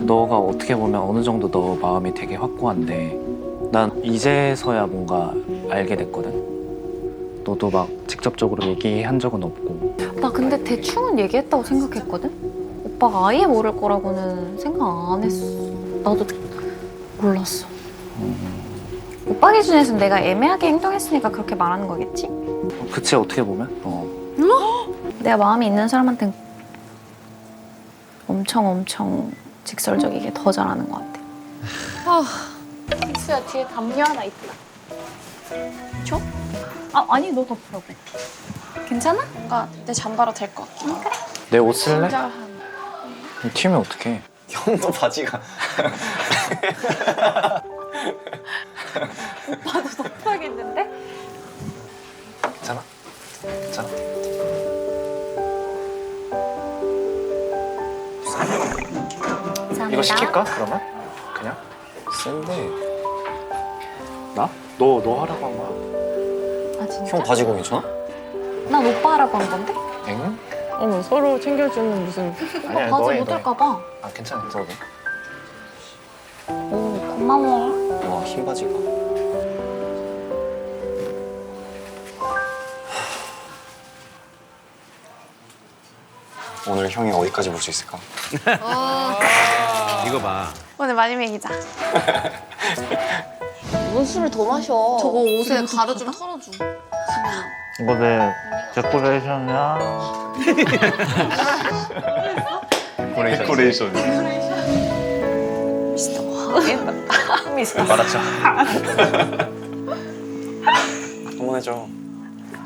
너가 어떻게 보면 어느 정도 너 마음이 되게 확고한데 난 이제서야 뭔가 알게 됐거든. 너도 막 직접적으로 얘기한 적은 없고 나 근데 대충은 얘기했다고 생각했거든? 오빠가 아예 모를 거라고는 생각 안 했어. 나도 몰랐어. 오빠 기준에서는 내가 애매하게 행동했으니까 그렇게 말하는 거겠지? 그치 어떻게 보면 어. 내가 마음이 있는 사람한텐 엄청 엄청 직설적이게 더 잘하는 것 같아. 수야 뒤에 담요 하나 있다. 줘? 아 아니 너 덮으라고. 괜찮아? 뭔가 내 잠바로 될 것 같긴 해. 내 옷 쓸래? 튀면 어떡해 형도 바지가 이거 시킬까 그러면? 그냥? 센데 나? 너, 너 하라고 한 거야 아 진짜? 형 바지 고 괜찮아? 난 오빠 하라고 한 건데? 엥? 어머 서로 챙겨주는 무슨 아니야 오빠 바지 너해, 못 너해. 할까 봐. 아 괜찮아 괜찮아 오 고마워. 와 흰 바지가 오늘 형이 어디까지 볼 수 있을까? 이거 봐. 오늘 많이 먹이자. 뭔 술을 더 마셔 저거 옷에 가루 좀 털어줘. 이거 내 데코레이션이야 데코레이션 미스터 뭐 미스터. 알았죠 한번 해줘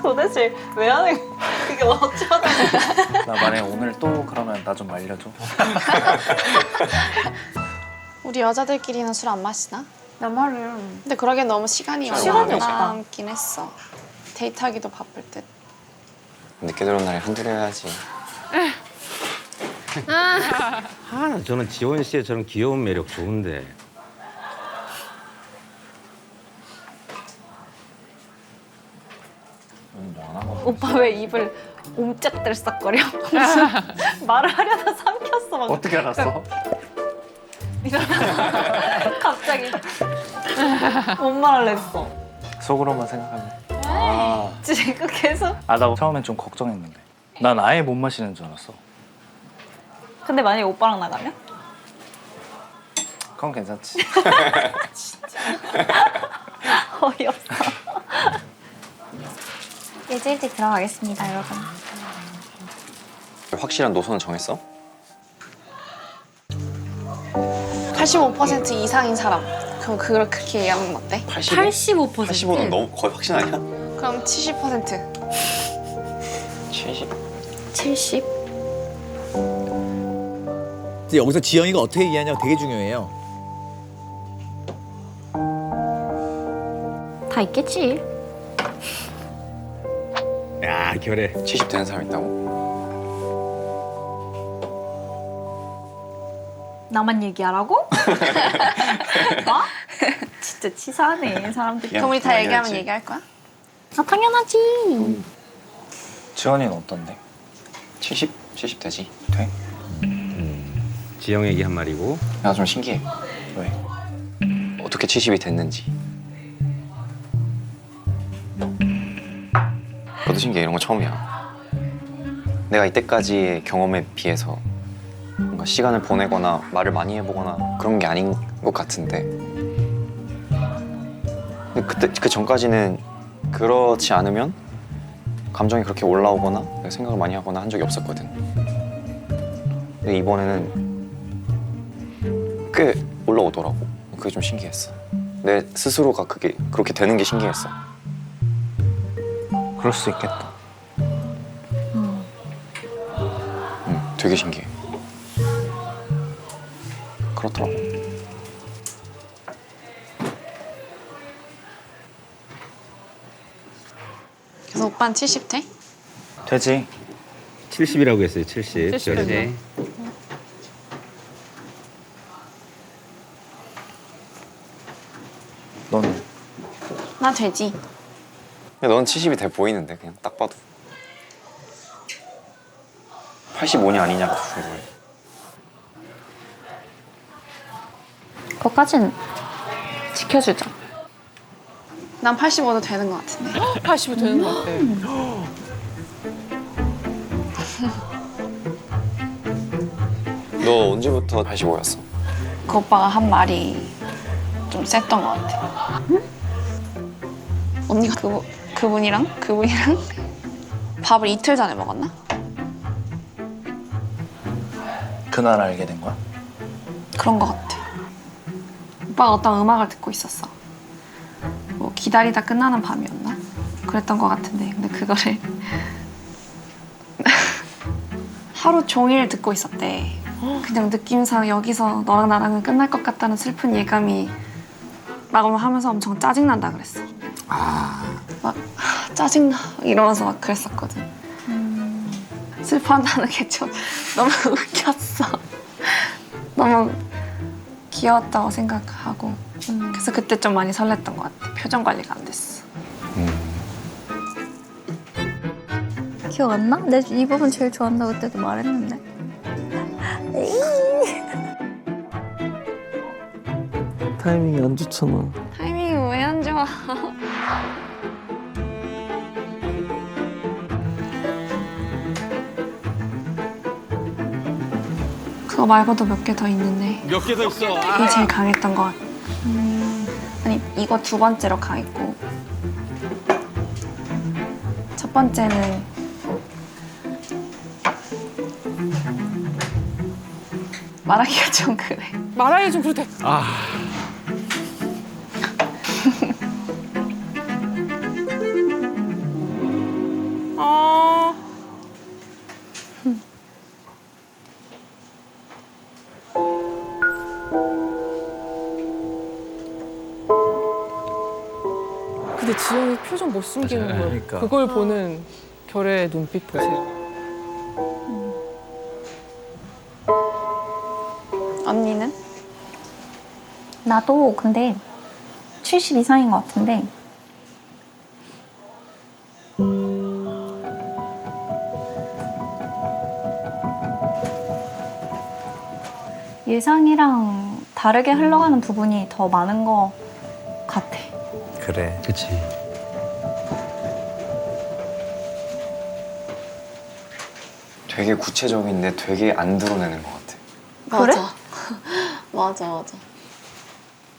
도대체 왜 하는 거? 그게 어쩌다. 나 만약에 오늘 또 그러면 나 좀 말려줘 우리 여자들끼리는 술 안 마시나? 나 말을. 근데 그러기엔 너무 시간이 시간이 안 없다. 남긴 했어. 데이트하기도 바쁠 듯. 늦게 들어온 날에 한둘 해야지 아, 저는 지원 씨의 저런 귀여운 매력 좋은데. 뭐안 하고 오빠 왜 입을 옴짝들싹거려? 무슨 말을 하려다 삼켰어 막. 어떻게 알았어? 갑자기. 뭔 말을 했어? 속으로만 생각하면 아 지금 계속. 아 나 처음엔 좀 걱정했는데 난 아예 못 마시는 줄 알았어 근데 만약에 오빠랑 나가면? 그건 괜찮지 어이없어. 이제 일찍 들어가겠습니다, 여러분. 확실한 노선은 정했어? 85% 이상인 사람. 그럼 그걸 그렇게 얘기하는 건 어때? 85? 85는 너무 거의 확신 아니야? 그럼 70%. 70? 70? 근데 여기서 지영이가 어떻게 얘기하냐가 되게 중요해요. 다 있겠지. 야, 결해. 70 되는 사람 있다고? 나만 얘기하라고? 나? 진짜 치사하네, 사람들. 그럼 우리 다 얘기하면 해야지. 얘기할 거야? 아, 당연하지. 지원이는 어떤데? 70? 70 되지? 돼? 지영 얘기 한 말이고. 나 좀 신기해 왜? 어떻게 70이 됐는지 그것도 신기해 이런 거 처음이야. 내가 이때까지의 경험에 비해서 뭔가 시간을 보내거나 말을 많이 해보거나 그런 게 아닌 것 같은데. 근데 그때 그 전까지는 그렇지 않으면 감정이 그렇게 올라오거나 생각을 많이 하거나 한 적이 없었거든. 근데 이번에는 꽤 올라오더라고. 그게 좀 신기했어. 내 스스로가 그게 그렇게 되는 게 신기했어 그럴 수 있겠다 응, 되게 신기해 그렇더라고 그래서 오빠는 70 돼? 되지 70이라고 했어요, 70. 70 결이. 됐네. 너는? 나 되지. 근데 넌 70이 돼 보이는데 그냥 딱 봐도 85냐 아니냐가 더 궁금해 그것까진 지켜주자. 난 85도 되는 것 같은데. 80이 되는 것 같아. 너 언제부터 85였어? 그 오빠가 한 말이 좀 셌던 것 같아. 언니가 그, 그분이랑 그분이랑 밥을 이틀 전에 먹었나? 그날 알게 된 거야? 그런 것 같아. 오빠가 어떤 음악을 듣고 있었어. 뭐 기다리다 끝나는 밤이었나? 그랬던 것 같은데 근데 그거를 하루 종일 듣고 있었대. 그냥 느낌상 여기서 너랑 나랑은 끝날 것 같다는 슬픈 예감이 막 하면서 엄청 짜증난다 그랬어. 막 하, 짜증나 이러면서 막 그랬었거든. 슬퍼한다는 게 좀 너무 웃겼어. 너무 귀여웠다고 생각하고 그래서 그때 좀 많이 설렜던 것 같아. 표정 관리가 안 됐어. 기억 안 나? 내 이 부분 제일 좋아한다고 그때도 말했는데. 타이밍이 안 좋잖아. 타이밍이 왜 안 좋아? 그거 말고도 몇 개 더 있는데 몇 개 더 있어. 이게 제일 강했던 것 같아. 아니 이거 두 번째로 강했고 첫 번째는 말하기가 좀 그래. 말하기 좀 그렇대. 아. 근 데 지영이 표정 못 숨기는 맞아요. 거예요. 그러니까. 그걸 보는 결의 눈빛 보세요. 언니는? 나도 근데 70 이상인 것 같은데. 예상이랑 다르게 흘러가는 부분이 더 많은 것. 그래. 그치. 되게 구체적인데 되게 안 드러내는 것 같아. 그래? 맞아. 맞아 맞아.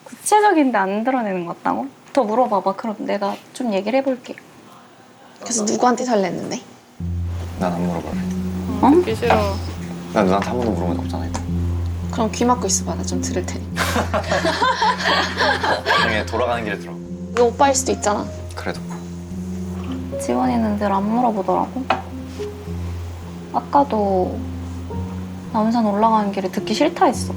구체적인데 안 드러내는 것 같다고? 더 물어봐봐. 그럼 내가 좀 얘기를 해볼게. 그래서 누구한테 설렜는데? 난 안 물어볼래. 듣기 싫어. 난 누나한테 한 번도 물어본 적 없잖아. 이거. 그럼 귀 막고 있어봐. 나 좀 들을 테니까. 나중에 돌아가는 길에 들어. 이거 오빠일 수도 있잖아. 그래도. 지원이는 늘 안 물어보더라고. 아까도 남산 올라가는 길에 듣기 싫다 했어.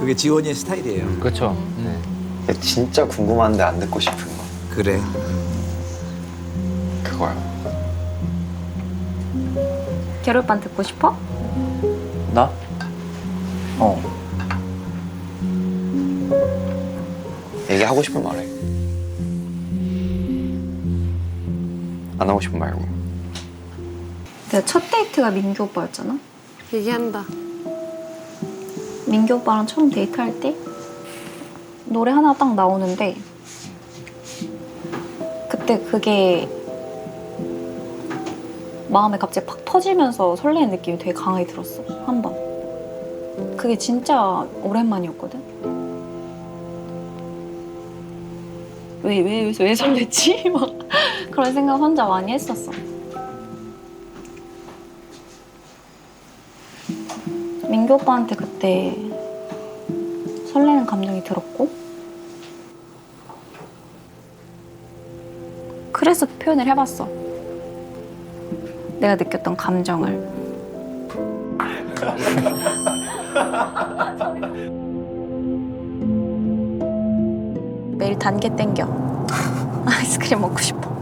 그게 지원이의 스타일이에요. 그렇죠. 네. 근데 진짜 궁금한데 안 듣고 싶은 거. 그래. 그거야. 겨울반 듣고 싶어? 나? 어. 얘기하고 싶으면 말해. 안 하고 싶으면 말고. 내가 첫 데이트가 민규 오빠였잖아. 얘기한다. 민규 오빠랑 처음 데이트할 때 노래 하나 딱 나오는데 그때 그게 마음에 갑자기 팍 터지면서 설레는 느낌이 되게 강하게 들었어 한 번. 그게 진짜 오랜만이었거든. 왜 왜 왜, 왜 설렜지? 막 그런 생각 혼자 많이 했었어. 민규 오빠한테 그때 설레는 감정이 들었고 그래서 표현을 해봤어. 내가 느꼈던 감정을. 매일 단계 땡겨. 아이스크림 먹고 싶어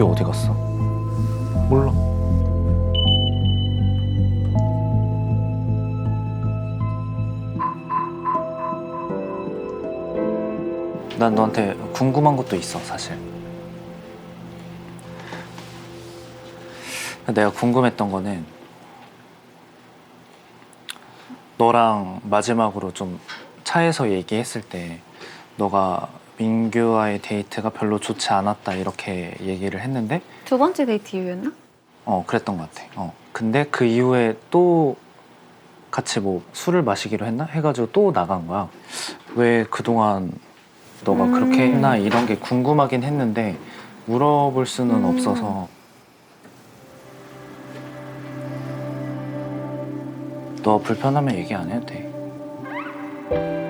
민규 어디 갔어? 몰라. 난 너한테 궁금한 것도 있어, 사실. 내가 궁금했던 거는 너랑 마지막으로 좀 차에서 얘기했을 때 너가 민규와의 데이트가 별로 좋지 않았다 이렇게 얘기를 했는데 두 번째 데이트 이후였나? 어 그랬던 것 같아. 어 근데 그 이후에 또 같이 뭐 술을 마시기로 했나 해가지고 또 나간 거야. 왜 그동안 너가 음. 그렇게 했나 이런 게 궁금하긴 했는데 물어볼 수는 음. 없어서 너 불편하면 얘기 안 해도 돼.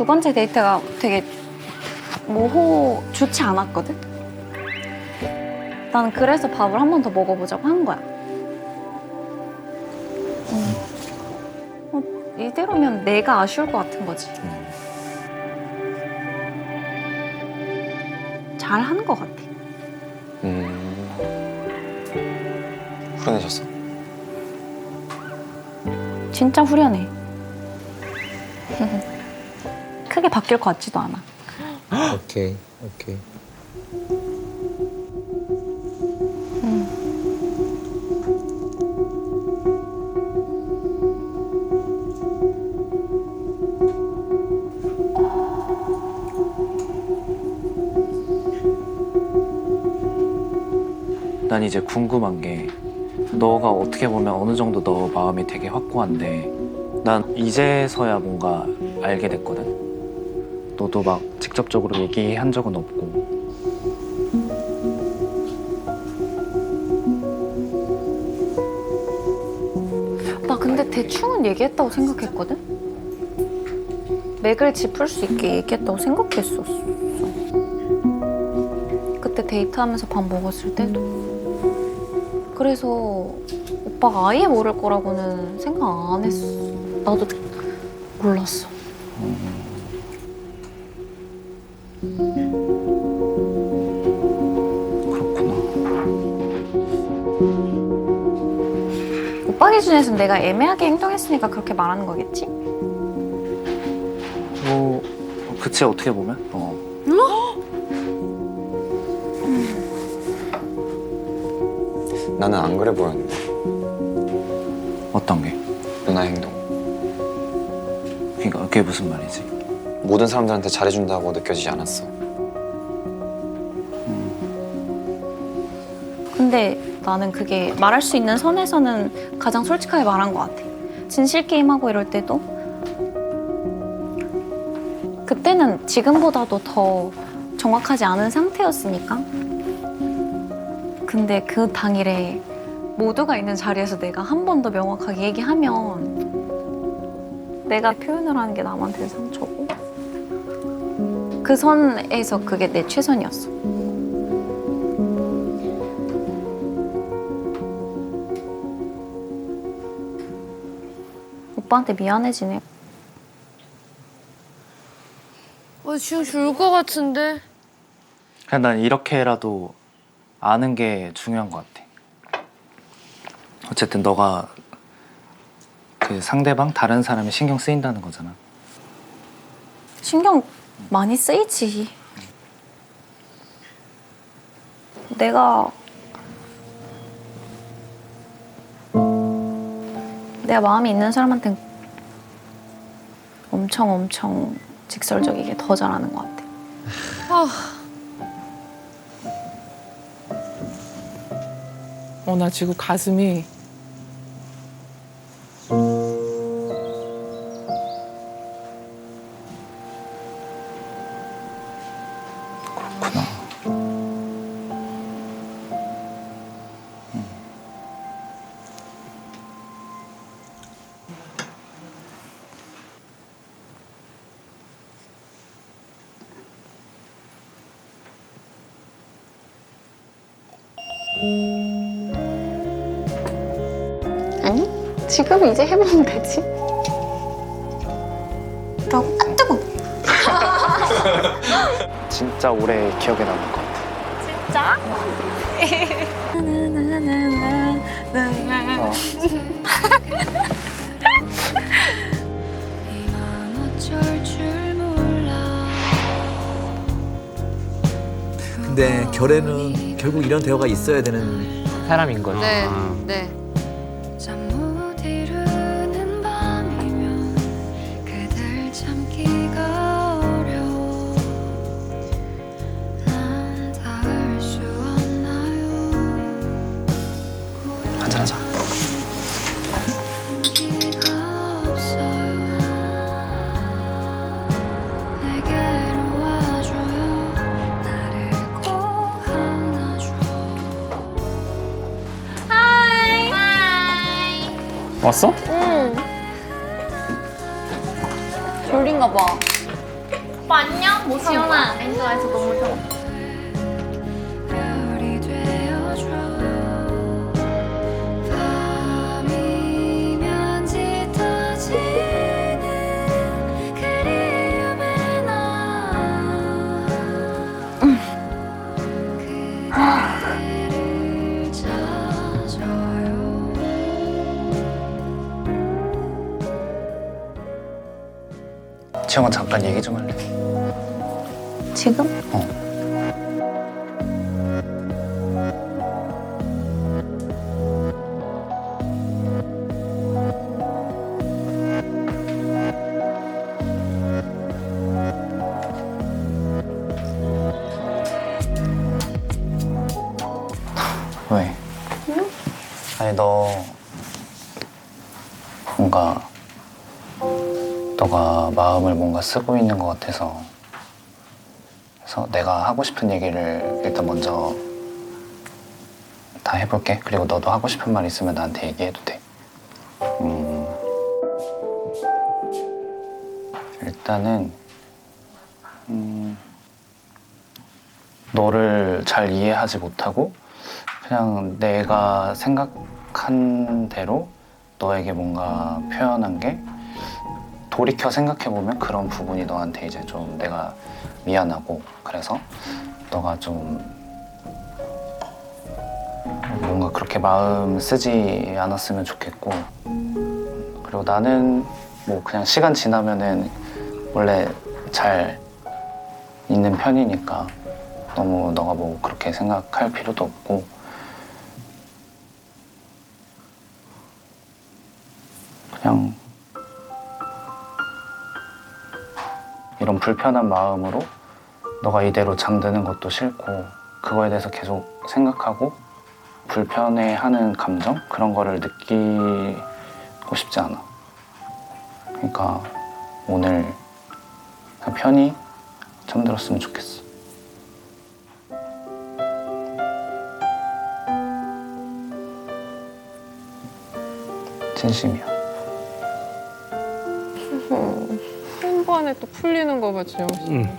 두 번째 데이트가 되게 모호 좋지 않았거든? 나는 그래서 밥을 한 번 더 먹어보자고 한 거야. 음. 어, 이대로면 내가 아쉬울 것 같은 거지. 잘 하는 것 같아. 음. 후련해졌어? 진짜 후련해. 크게 바뀔 것 같지도 않아. 오케이 오케이. 난 이제 궁금한 게 너가 어떻게 보면 어느 정도 너 마음이 되게 확고한데 난 이제서야 뭔가 알게 됐거든. 너도 막 직접적으로 얘기한 적은 없고 나 근데 대충은 얘기했다고 생각했거든? 맥을 짚을 수 있게 얘기했다고 생각했었어. 그때 데이트하면서 밥 먹었을 때도. 그래서 오빠가 아예 모를 거라고는 생각 안 했어. 나도 몰랐어. 오빠 기준에선 내가 애매하게 행동했으니까 그렇게 말하는 거겠지? 뭐 그치 어떻게 보면 어. 나는 안 그래 보였는데 어떤 게? 누나 행동 그러니까 그게 무슨 말이지? 모든 사람들한테 잘해준다고 느껴지지 않았어 근데 나는 그게 말할 수 있는 선에서는 가장 솔직하게 말한 것 같아. 진실 게임하고 이럴 때도 그때는 지금보다도 더 정확하지 않은 상태였으니까. 근데 그 당일에 모두가 있는 자리에서 내가 한 번 더 명확하게 얘기하면 내가 표현을 하는 게 남한테는 상처고 그 선에서 그게 내 최선이었어. 오빠한테 미안해지네. 어, 지금 죽을 것 같은데. 그냥 난 이렇게라도 아는 게 중요한 것 같아. 어쨌든 너가 그 상대방 다른 사람이 신경 쓰인다는 거잖아. 신경 많이 쓰이지. 내가 내가 마음이 있는 사람한텐 엄청 엄청 직설적이게 더 잘하는 것 같아. 어, 나 지금 가슴이 지금 이제 해보면 되지. 라고 아 뜨거. 진짜 오래 기억에 남을 것 같아. 진짜? 어. 근데 결에는 결국 이런 대화가 있어야 되는 사람인 거지. 네, 아. 네. 왔어? 응. 졸린가 봐. 오빠 안녕. 뭐 지연아. 엔조에서 너무 좋아. 지영아 잠깐 얘기 좀 할래. 지금? 왜? 마음을 뭔가 쓰고 있는 것 같아서 그래서 내가 하고 싶은 얘기를 일단 먼저 다 해볼게. 그리고 너도 하고 싶은 말 있으면 나한테 얘기해도 돼. 음, 일단은 음, 너를 잘 이해하지 못하고 그냥 내가 생각한 대로 너에게 뭔가 표현한 게 돌이켜 생각해보면 그런 부분이 너한테 이제 좀 내가 미안하고 그래서 너가 좀 뭔가 그렇게 마음 쓰지 않았으면 좋겠고 그리고 나는 뭐 그냥 시간 지나면은 원래 잘 있는 편이니까 너무 너가 뭐 그렇게 생각할 필요도 없고. 그냥 이런 불편한 마음으로 너가 이대로 잠드는 것도 싫고 그거에 대해서 계속 생각하고 불편해하는 감정 그런 거를 느끼고 싶지 않아. 그러니까 오늘 편히 잠들었으면 좋겠어. 진심이야. 한 번에 또 풀리는 거 봐, 지영 씨. 응.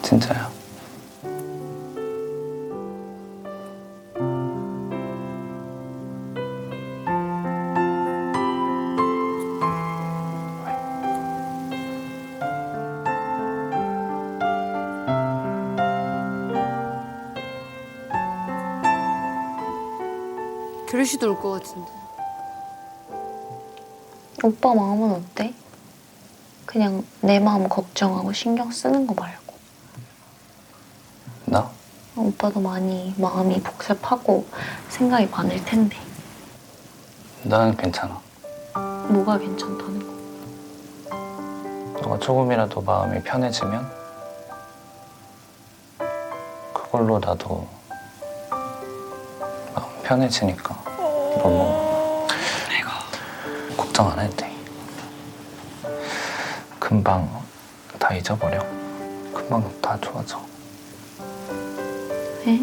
진짜야. 결시도 올것 같은데. 오빠 마음은 어때? 그냥 내 마음 걱정하고 신경 쓰는 거 말고. 나? 오빠도 많이 마음이 복잡하고 생각이 많을 텐데. 나는 괜찮아. 뭐가 괜찮다는 거? 너가 조금이라도 마음이 편해지면 그걸로 나도 마음 편해지니까 너무 걱정 안 해도 돼. 금방 다 잊어버려. 금방 다 좋아져. 에?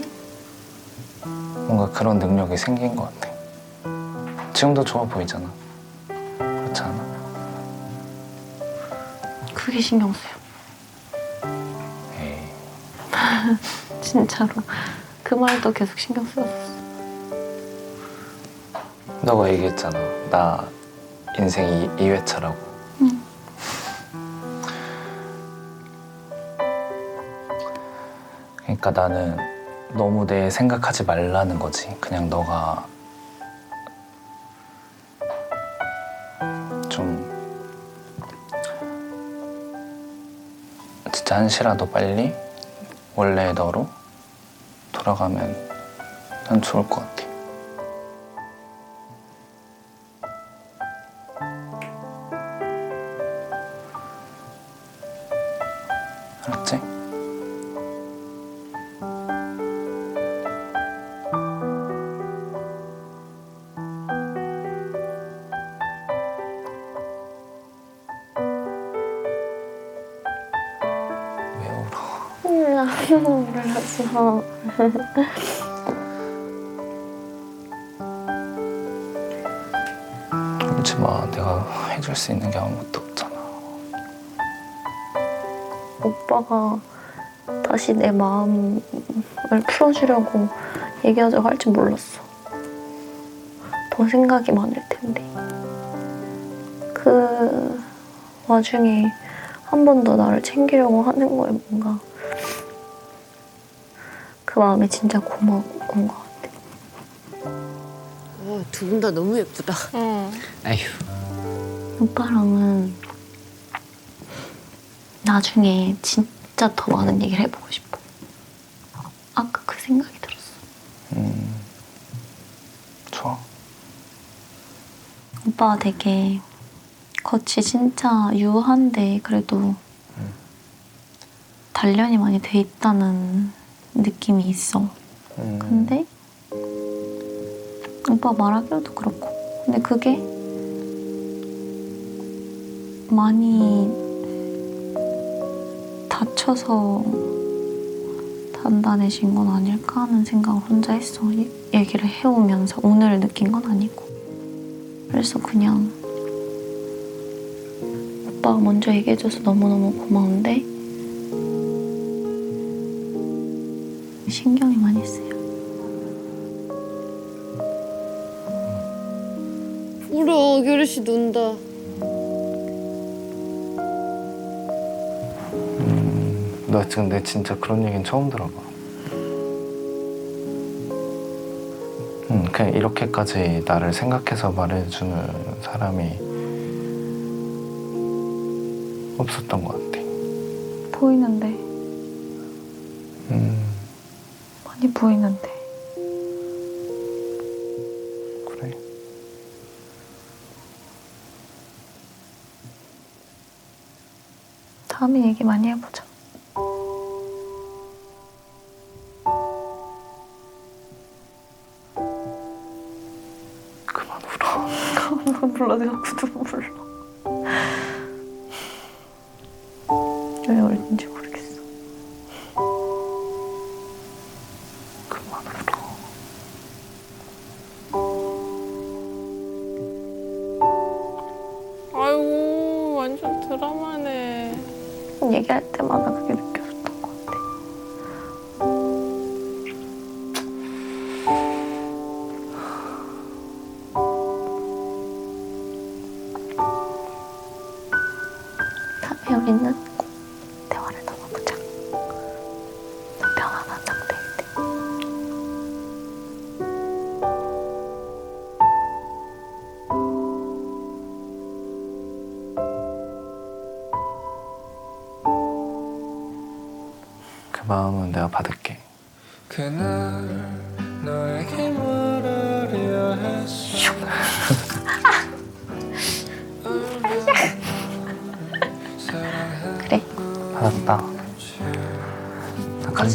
뭔가 그런 능력이 생긴 것 같아. 지금도 좋아 보이잖아. 그렇지 않아? 그게 신경 쓰여. 에이. 진짜로. 그 말도 계속 신경 쓰였어. 너가 얘기했잖아. 나 인생 2, 회차라고 응. 그러니까 나는 너무 내 생각하지 말라는 거지. 그냥 너가 좀 진짜 한시라도 빨리 원래의 너로 돌아가면 난 좋을 것 같아. 몰랐어. 울지 마. 내가 해줄 수 있는 게 아무것도 없잖아. 오빠가 다시 내 마음을 풀어주려고 얘기하자고 할 줄 몰랐어. 더 생각이 많을 텐데. 그 와중에 한 번 더 나를 챙기려고 하는 거에 뭔가 그 마음이 진짜 고마운 것 같아. 두 분 다 너무 예쁘다. 응. 아휴. 오빠랑은 나중에 진짜 더 많은 얘기를 해보고 싶어. 아까 그 생각이 들었어. 음, 좋아. 오빠가 되게 겉이 진짜 유한데 그래도 단련이 많이 돼 있다는 느낌이 있어. 음, 근데 오빠 말하기로도 그렇고. 근데 그게 많이 다쳐서 단단해진 건 아닐까 하는 생각을 혼자 했어. 이- 얘기를 해오면서 오늘 느낀 건 아니고. 그래서 그냥 오빠가 먼저 얘기해줘서 너무너무 고마운데 신경이 많이 쓰여 울어, 교리 씨 논다. 나 지금 내 진짜 그런 얘기는 처음 들어봐. 음, 그냥 이렇게까지 나를 생각해서 말해주는 사람이 없었던 것 같아. 보이는데 음, 많이 보이는데 그래. 다음에 얘기 많이 해보자. 그만 울어. 누가 불러 내가 구두 얘기할 때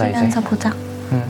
나 간다 이제. 보자. 응,